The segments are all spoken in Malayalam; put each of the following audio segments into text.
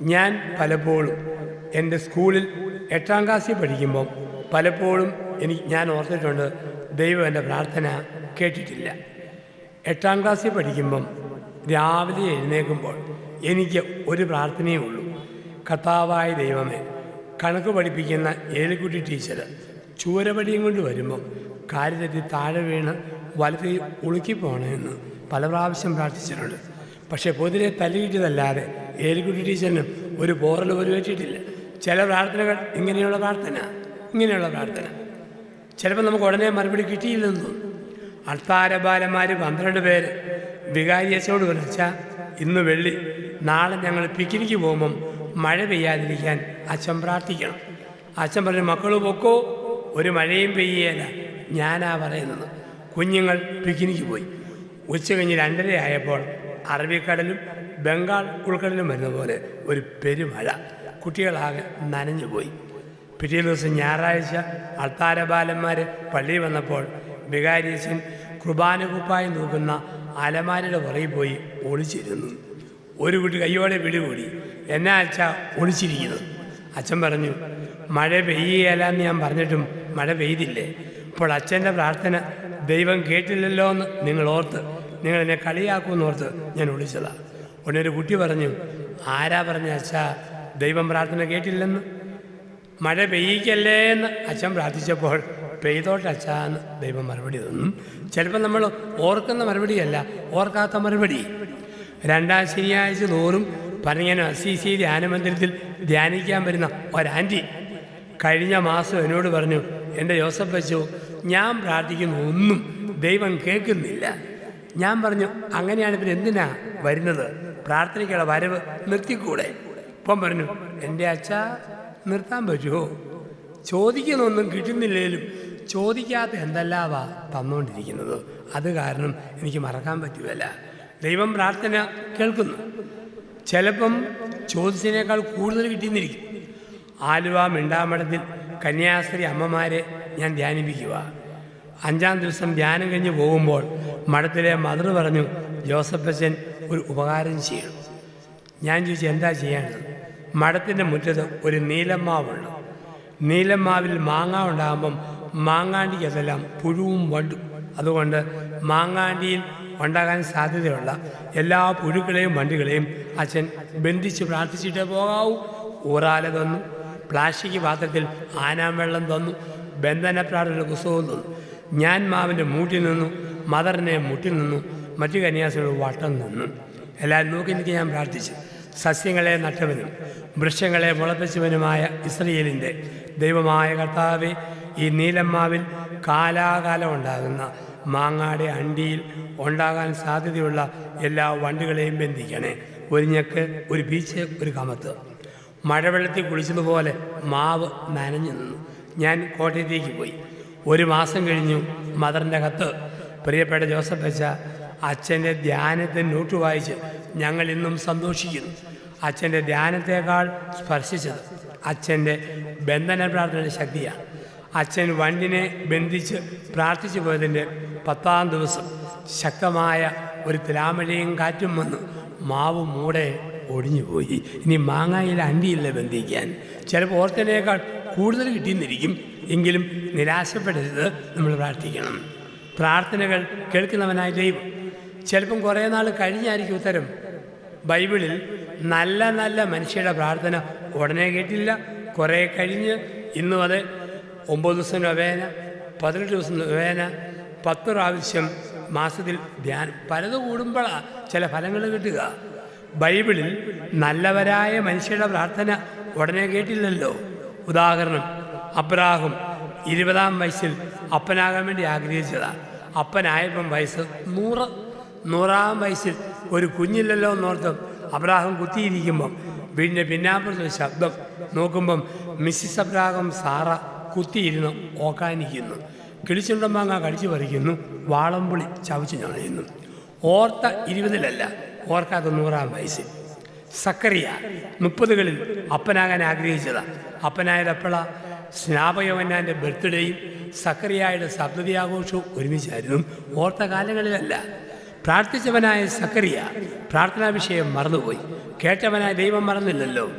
ഞാൻ പലപ്പോഴും എന്റെ സ്കൂളിൽ എട്ടാം ക്ലാസ്സിൽ പഠിക്കുമ്പോൾ പലപ്പോഴും എനിക്ക് ഞാൻ ഓർത്തിട്ടുണ്ട് ദൈവം എന്റെ പ്രാർത്ഥന കേട്ടിട്ടില്ല. എട്ടാം ക്ലാസ്സിൽ പഠിക്കുമ്പം രാവിലെ എഴുന്നേൽക്കുമ്പോൾ എനിക്ക് ഒരു പ്രാർത്ഥനയേ ഉള്ളൂ. കർത്താവായ ദൈവമേ കണക്ക് പഠിപ്പിക്കുന്ന ഏലിക്കുട്ടി ടീച്ചർ ചൂരപടിയും കൊണ്ട് വരുമ്പം കാര്യത്തെ താഴെ വീണ് വലത്തേ ഉളുക്കി പല പ്രാവശ്യം പ്രാർത്ഥിച്ചിട്ടുണ്ട്. പക്ഷേ പൊതുവെ തല്ലിയിട്ടതല്ലാതെ ഏലിക്കുട്ടി ടീച്ചറിനും ഒരു പോറൽ പോലും വെച്ചിട്ടില്ല ചില പ്രാർത്ഥനകൾ ഇങ്ങനെയുള്ള പ്രാർത്ഥന ഇങ്ങനെയുള്ള പ്രാർത്ഥന. ചിലപ്പോൾ നമുക്ക് ഉടനെ മറുപടി കിട്ടിയില്ലെന്ന്. തോന്നും അർത്താരബാലന്മാർ പന്ത്രണ്ട് പേര് വികാരി അച്ഛനോട് ഇന്ന് വെള്ളി. നാളെ ഞങ്ങൾ പിക്നിക്ക് പോകുമ്പം മഴ പെയ്യാതിരിക്കാൻ അച്ഛൻ പ്രാർത്ഥിക്കണം. അച്ഛൻ പറഞ്ഞു മക്കൾ പൊക്കോ ഒരു മഴയും പെയ്യല. ഞാനാ പറയുന്നത്. കുഞ്ഞുങ്ങൾ പിക്നിക്ക് പോയി. ഉച്ച കഴിഞ്ഞ് രണ്ടര ആയപ്പോൾ അറബിക്കടലും ബംഗാൾ ഉൾക്കടലും വരുന്ന പോലെ ഒരു പെരുമഴ. കുട്ടികളാകെ നനഞ്ഞു പോയി. പിറ്റേ ദിവസം ഞായറാഴ്ച അൾത്താരബാലന്മാർ പള്ളിയിൽ വന്നപ്പോൾ വികാരിയച്ഛൻ കുർബാന കുപ്പായി നോക്കുന്ന അലമാരയുടെ പുറകിൽ പോയി ഒളിച്ചിരുന്നു. ഒരു കുട്ടി കയ്യോടെ പിടികൂടി. എന്നാ അച്ഛ ഒളിച്ചിരിക്കുന്നത് അച്ഛൻ പറഞ്ഞു മഴ പെയ്യലാന്ന് ഞാൻ പറഞ്ഞിട്ടും മഴ പെയ്തില്ലേ? അപ്പോൾ അച്ഛന്റെ പ്രാർത്ഥന ദൈവം കേട്ടില്ലല്ലോ എന്ന് നിങ്ങൾ ഓർത്ത് നിങ്ങൾ എന്നെ കളിയാക്കുമെന്ന് ഓർത്ത് ഞാൻ വിളിച്ചതാണ് ഉടനെ ഒരു കുട്ടി പറഞ്ഞു ആരാ പറഞ്ഞ അച്ഛാ? ദൈവം പ്രാർത്ഥന കേട്ടില്ലെന്ന്? മഴ പെയ്യിക്കല്ലേ എന്ന്? അച്ഛൻ പ്രാർത്ഥിച്ചപ്പോൾ പെയ്തോട്ടെ അച്ഛാ എന്ന് ദൈവം മറുപടി തന്നു. ചിലപ്പോൾ നമ്മൾ ഓർക്കുന്ന മറുപടിയല്ല ഓർക്കാത്ത മറുപടി. രണ്ടാം ശനിയാഴ്ച തോറും പറഞ്ഞു സി സി ധ്യാനമന്ദിരത്തിൽ ധ്യാനിക്കാൻ വരുന്ന ഒരാന്റി കഴിഞ്ഞ മാസം എന്നോട് പറഞ്ഞു എന്റെ ജോസഫ് വെച്ചു ഞാൻ പ്രാർത്ഥിക്കുന്ന ഒന്നും ദൈവം കേൾക്കുന്നില്ല. ഞാൻ പറഞ്ഞു അങ്ങനെയാണ് പിന്നെ എന്തിനാ വരുന്നത്? പ്രാർത്ഥനയ്ക്കുള്ള വരവ് നിർത്തിക്കൂടെ? ഇപ്പം പറഞ്ഞു എന്റെ അച്ഛ നിർത്താൻ പറ്റുമോ? ചോദിക്കുന്നൊന്നും കിട്ടുന്നില്ലേലും ചോദിക്കാത്ത എന്തെല്ലാവാ തന്നുകൊണ്ടിരിക്കുന്നത് അത് കാരണം എനിക്ക് മറക്കാൻ പറ്റുമല്ല ദൈവം പ്രാർത്ഥന കേൾക്കുന്നു. ചിലപ്പം ചോദിച്ചതിനേക്കാൾ കൂടുതൽ കിട്ടിയെന്നിരിക്കും. ആലുവ മിണ്ടാമഠത്തിൽ കന്യാസ്ത്രീ അമ്മമാരെ ഞാൻ ധ്യാനിപ്പിക്കുക. അഞ്ചാം ദിവസം ധ്യാനം കഴിഞ്ഞ് പോകുമ്പോൾ മഠത്തിലെ മദർ പറഞ്ഞു ജോസഫ് അച്ഛൻ ഒരു ഉപകാരം ചെയ്യണം. ഞാൻ ചോദിച്ചു എന്താ ചെയ്യേണ്ടത് മഠത്തിന്റെ മുറ്റത്ത് ഒരു നീലമാവുണ്ട്. നീലമാവിൽ മാങ്ങ ഉണ്ടാകുമ്പം മാങ്ങാണ്ടിക്കതെല്ലാം പുഴുവും വണ്ടും. അതുകൊണ്ട് മാങ്ങാണ്ടിയിൽ ഉണ്ടാകാൻ സാധ്യതയുള്ള എല്ലാ പുഴുക്കളെയും വണ്ടികളെയും അച്ഛൻ ബന്ധിച്ച് പ്രാർത്ഥിച്ചിട്ടേ പോകാവൂ. ഊറാല തന്നു പ്ലാസ്റ്റിക് പാത്രത്തിൽ ആനാം വെള്ളം തന്നു ബന്ധന പ്രാർത്ഥന പുസ്തകവും തന്നു. ഞാൻ മാവിന്റെ മൂട്ടിൽ നിന്നു മദറിനെ മുട്ടിൽ നിന്നു മറ്റു കന്യാസികൾ വട്ടം നിന്നു എല്ലാവരും നോക്കി നിൽക്കി ഞാൻ പ്രാർത്ഥിച്ചു. സസ്യങ്ങളെ നട്ടവനും വൃക്ഷങ്ങളെ മുളപ്പിച്ചവനുമായ ഇസ്രയേലിന്റെ ദൈവമായ കർത്താവെ ഈ നീലമ്മാവിൽ കാലാകാലം ഉണ്ടാകുന്ന മാങ്ങാടെ അണ്ടിയിൽ ഉണ്ടാകാൻ സാധ്യതയുള്ള എല്ലാ വണ്ടുകളെയും ബന്ധിക്കണേ. ഒരു ഞെക്ക് ഒരു ബീച്ച് ഒരു കമത്ത്. മഴവെള്ളത്തിൽ കുളിച്ചതുപോലെ മാവ് നനഞ്ഞു നിന്നു. ഞാൻ കോട്ടയത്തേക്ക് പോയി. ഒരു മാസം കഴിഞ്ഞു മദറിന്റെ കത്ത് പ്രിയപ്പെട്ട ജോസഫ് അച്ഛ അച്ഛന്റെ ധ്യാനത്തെ നോട്ട് വായിച്ച് ഞങ്ങൾ ഇന്നും സന്തോഷിക്കുന്നു. അച്ഛന്റെ ധ്യാനത്തേക്കാൾ സ്പർശിച്ചത് അച്ഛന്റെ ബന്ധന പ്രാർത്ഥനയുടെ ശക്തിയാണ്. അച്ഛൻ വണ്ടിനെ ബന്ധിച്ച് പ്രാർത്ഥിച്ചു പോയതിന്റെ പത്താം ദിവസം ശക്തമായ ഒരു തിലാമഴയും കാറ്റും വന്ന് മാവ് മൂടെ ഒടിഞ്ഞുപോയി ഇനി മാങ്ങായിൽ അണ്ടിയില്ല ബന്ധിക്കാൻ? ചിലപ്പോൾ ഓർത്തനേക്കാൾ കൂടുതൽ കിട്ടിയെന്നിരിക്കും. എങ്കിലും നിരാശപ്പെടരുത്. നമ്മൾ പ്രാർത്ഥിക്കണം. പ്രാർത്ഥനകൾ കേൾക്കുന്നവനായ ദൈവം. ചിലപ്പം കുറേ നാൾ കഴിഞ്ഞായിരിക്കും ഉത്തരം. ബൈബിളിൽ നല്ല നല്ല മനുഷ്യരുടെ പ്രാർത്ഥന ഉടനെ കേട്ടില്ല. കുറേ കഴിഞ്ഞ് ഇന്നും അത് ഒമ്പത് ദിവസം വേന പതിനെട്ട് ദിവസം വേന പത്ത് പ്രാവശ്യം മാസത്തിൽ ധ്യാനം. പലത് കൂടുമ്പോഴാണ് ചില ഫലങ്ങൾ കിട്ടുക. ബൈബിളിൽ നല്ലവരായ മനുഷ്യരുടെ പ്രാർത്ഥന ഉടനെ കേട്ടില്ലല്ലോ. ഉദാഹരണം അബ്രാഹം ഇരുപതാം വയസ്സിൽ അപ്പനാകാൻ വേണ്ടി ആഗ്രഹിച്ചതാണ് അപ്പനായപ്പം വയസ്സ് നൂറ്. നൂറാം വയസ്സിൽ ഒരു കുഞ്ഞില്ലല്ലോ എന്നോർത്ത് അബ്രാഹം കുത്തിയിരിക്കുമ്പം പിന്നെ പിന്നാമ്പുറത്ത് ശബ്ദം നോക്കുമ്പം മിസ്സിസ് അബ്രാഹം സാറ കുത്തിയിരുന്ന് ഓക്കാനിക്കുന്നു കിളിച്ചുണ്ടം മാങ്ങ കടിച്ചു പറിക്കുന്നു. വാളംപുളി ചവച്ച് ഞണയുന്നു ഓർത്ത ഇരുപതിലല്ല ഓർക്കാത്ത നൂറാം വയസ്സിൽ. സക്കറിയ മുപ്പതുകളിൽ അപ്പനാകാൻ ആഗ്രഹിച്ചതാണ് അപ്പനായത് എപ്പോഴാ സ്നാപയോവന്നാന്റെ ബർത്ത്ഡേയും സക്കറിയായുടെ സപ്തതി ആഘോഷവും ഒരുമിച്ചായിരുന്നു ഓർത്ത കാലങ്ങളിലല്ല. പ്രാർത്ഥിച്ചവനായ സക്കറിയ പ്രാർത്ഥനാ വിഷയം മറന്നുപോയി. കേട്ടവനായ ദൈവം മറന്നില്ലല്ലോ.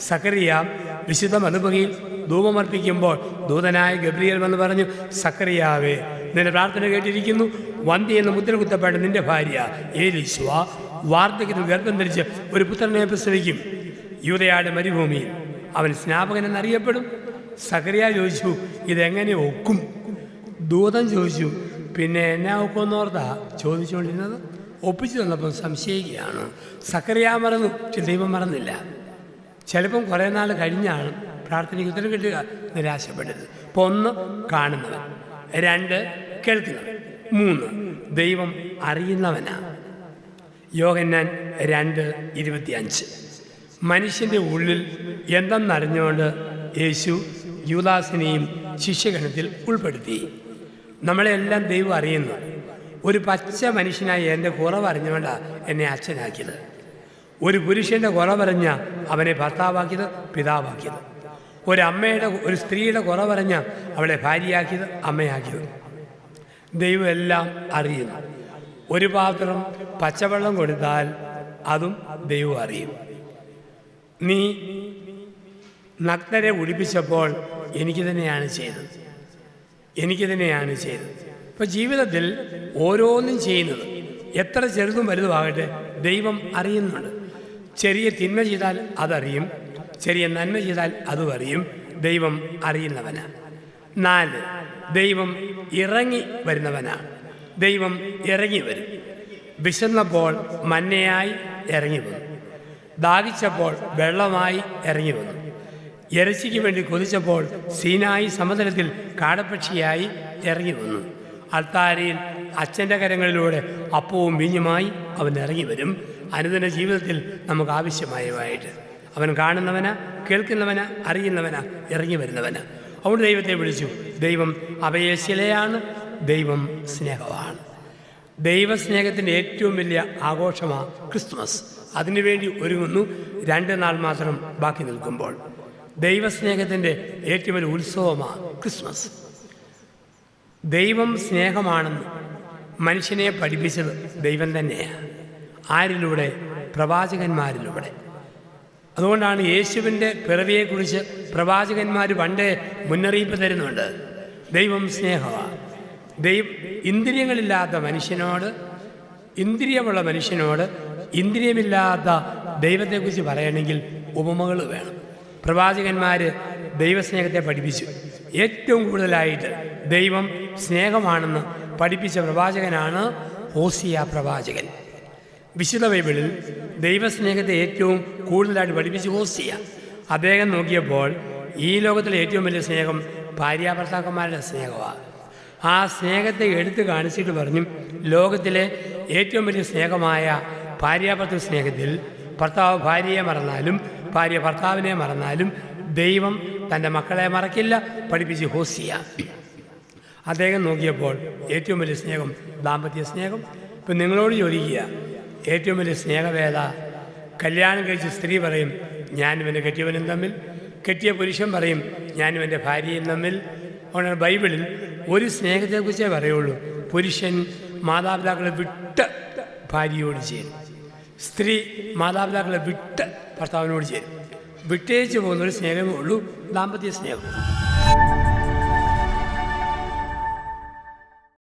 സക്കറിയ വിശുദ്ധ മനുപകയിൽ ധൂപമർപ്പിക്കുമ്പോൾ ദൂതനായ ഗബ്രിയൽ വന്ന് പറഞ്ഞു സക്കറിയാവേ നിന്റെ പ്രാർത്ഥന കേട്ടിരിക്കുന്നു. വന്തി എന്ന മുദ്ര കുത്തപ്പെട്ട നിന്റെ ഭാര്യ ഏലീശ്വ വാർദ്ധക്യത്തിൽ ഗർഭം ധരിച്ച് ഒരു പുത്രനെ പ്രസവിക്കും. യൂതയാട് മരുഭൂമിയിൽ അവൻ സ്നാപകൻ എന്നറിയപ്പെടും. സക്കറിയ ചോദിച്ചു ഇതെങ്ങനെ ഒക്കും? ദൂതൻ ചോദിച്ചു പിന്നെ എന്നെ ഒക്കുമെന്നോർത്താ ചോദിച്ചുകൊണ്ടിരുന്നത് ഒപ്പിച്ചു തന്നപ്പം സംശയിക്കുകയാണ്. സക്കറിയ മറന്നു പക്ഷെ ദൈവം മറന്നില്ല. ചിലപ്പം കുറേ നാൾ കഴിഞ്ഞാണ് പ്രാർത്ഥനയ്ക്ക് ഉത്തരം കിട്ടുക നിരാശപ്പെടരുത് അപ്പോൾ ഒന്ന് കാണുന്നവൻ രണ്ട് കേൾക്കുന്നവൻ മൂന്ന് ദൈവം അറിയുന്നവനാണ് യോഗന്നാൻ രണ്ട് ഇരുപത്തിയഞ്ച്. മനുഷ്യന്റെ ഉള്ളിൽ എന്തെന്നറിഞ്ഞുകൊണ്ട് യേശു യൂദാസിനെയും ശിഷ്യഗണത്തിൽ ഉൾപ്പെടുത്തി. നമ്മളെല്ലാം ദൈവം അറിയുന്നു. ഒരു പച്ച മനുഷ്യനായി എന്റെ കുറവ് അറിഞ്ഞുകൊണ്ടാണ് എന്നെ അച്ഛനാക്കിയത്. ഒരു പുരുഷന്റെ കുറവറിഞ്ഞ അവനെ ഭർത്താവാക്കിയത് പിതാവാക്കിയത്. ഒരമ്മയുടെ ഒരു സ്ത്രീയുടെ കുറവറിഞ്ഞ അവളെ ഭാര്യയാക്കിയത് അമ്മയാക്കിയത്. ദൈവം എല്ലാം അറിയുന്നു. ഒരു പാത്രം പച്ചവെള്ളം കൊടുത്താൽ അതും ദൈവം അറിയും. നീ നഗ്നരെ ഉടിപ്പിച്ചപ്പോൾ എനിക്ക് തന്നെയാണ് ചെയ്തത്. എനിക്ക് തന്നെയാണ് ചെയ്തത്. ഇപ്പൊ ജീവിതത്തിൽ ഓരോന്നും ചെയ്യുന്നത് എത്ര ചെറുതും വലുതുമാകട്ടെ ദൈവം അറിയുന്നുണ്ട്. ചെറിയ തിന്മ ചെയ്താൽ അതറിയും ചെറിയ നന്മ ചെയ്താൽ അതും അറിയും. ദൈവം അറിയുന്നവനാണ് നാല് ദൈവം ഇറങ്ങി വരുന്നവനാണ് ദൈവം ഇറങ്ങി വരും. വിശന്നപ്പോൾ മഞ്ഞയായി ഇറങ്ങി വന്നു. ദാഹിച്ചപ്പോൾ വെള്ളമായി ഇറങ്ങി വന്നു. ഇറച്ചിക്ക് വേണ്ടി കൊതിച്ചപ്പോൾ സീനായി സമതലത്തിൽ കാടപ്പക്ഷിയായി ഇറങ്ങി വന്നു. അൾത്താരയിൽ അച്ഛന്റെ കരങ്ങളിലൂടെ അപ്പവും വീഞ്ഞുമായി അവൻ ഇറങ്ങി വരും. അനുദിന ജീവിതത്തിൽ നമുക്ക് ആവശ്യമായവായിട്ട് അവൻ കാണുന്നവന കേൾക്കുന്നവന അറിയുന്നവന ഇറങ്ങി വരുന്നവന. അവിടെ ദൈവത്തെ വിളിച്ചു. ദൈവം അപയശിലയാണ് ദൈവം സ്നേഹമാണ്. ദൈവസ്നേഹത്തിന്റെ ഏറ്റവും വലിയ ആഘോഷമാണ് ക്രിസ്മസ് അതിനുവേണ്ടി ഒരുങ്ങുന്നു. രണ്ട് നാൾ മാത്രം ബാക്കി നിൽക്കുമ്പോൾ. ദൈവസ്നേഹത്തിന്റെ ഏറ്റവും വലിയ ഉത്സവമാണ് ക്രിസ്മസ്. ദൈവം സ്നേഹമാണെന്ന് മനുഷ്യനെ പഠിപ്പിച്ചത് ദൈവം തന്നെയാണ്. ആരിലൂടെ? പ്രവാചകന്മാരിലൂടെ. അതുകൊണ്ടാണ് യേശുവിന്റെ പിറവിയെക്കുറിച്ച് പ്രവാചകന്മാർ പണ്ടേ മുന്നറിയിപ്പ് തരുന്നുണ്ട്. ദൈവം സ്നേഹമാണ്. ദൈവം ഇന്ദ്രിയങ്ങളില്ലാത്ത മനുഷ്യനോട് ഇന്ദ്രിയമുള്ള മനുഷ്യനോട് ഇന്ദ്രിയമില്ലാത്ത ദൈവത്തെക്കുറിച്ച് പറയണമെങ്കിൽ ഉപമകൾ വേണം. പ്രവാചകന്മാർ ദൈവസ്നേഹത്തെ പഠിപ്പിച്ചു. ഏറ്റവും കൂടുതലായിട്ട് ദൈവം സ്നേഹമാണെന്ന് പഠിപ്പിച്ച പ്രവാചകനാണ് ഹോസിയ പ്രവാചകൻ. വിശുദ്ധ ബൈബിളിൽ ദൈവസ്നേഹത്തെ ഏറ്റവും കൂടുതലായിട്ട് പഠിപ്പിച്ചു ഹോസിയ. അദ്ദേഹം നോക്കിയപ്പോൾ ഈ ലോകത്തിലെ ഏറ്റവും വലിയ സ്നേഹം ഭാര്യാഭർത്താക്കന്മാരുടെ സ്നേഹമാണ്. ആ സ്നേഹത്തെ എടുത്തു കാണിച്ചിട്ട് പറഞ്ഞു ലോകത്തിലെ ഏറ്റവും വലിയ സ്നേഹമായ ഭാര്യാഭർത്തൃ സ്നേഹത്തിൽ ഭർത്താവ് ഭാര്യയെ മറന്നാലും ഭാര്യ ഭർത്താവിനെ മറന്നാലും ദൈവം തന്റെ മക്കളെ മറക്കില്ല പഠിപ്പിച്ച് ഹോസിയ അദ്ദേഹം നോക്കിയപ്പോൾ ഏറ്റവും വലിയ സ്നേഹം ദാമ്പത്യ സ്നേഹം. ഇപ്പം നിങ്ങളോട് ചോദിക്കുക ഏറ്റവും വലിയ സ്നേഹവേദ കല്യാണം കഴിച്ച സ്ത്രീ പറയും ഞാനും എന്റെ കെട്ടിയവനും തമ്മിൽ. കെട്ടിയ പുരുഷൻ പറയും ഞാനും എന്റെ ഭാര്യയും തമ്മിൽ. അതുകൊണ്ടാണ് ബൈബിളിൽ ഒരു സ്നേഹത്തെക്കുറിച്ചേ പറയുള്ളൂ. പുരുഷൻ മാതാപിതാക്കളെ വിട്ട് ഭാര്യയോട് ചേരും. സ്ത്രീ മാതാപിതാക്കളെ വിട്ട് ഭർത്താവിനോട് ചേരും. വിട്ടേച്ച് പോകുന്ന ഒരു സ്നേഹമേ ഉള്ളൂ. ദാമ്പത്യ സ്നേഹം.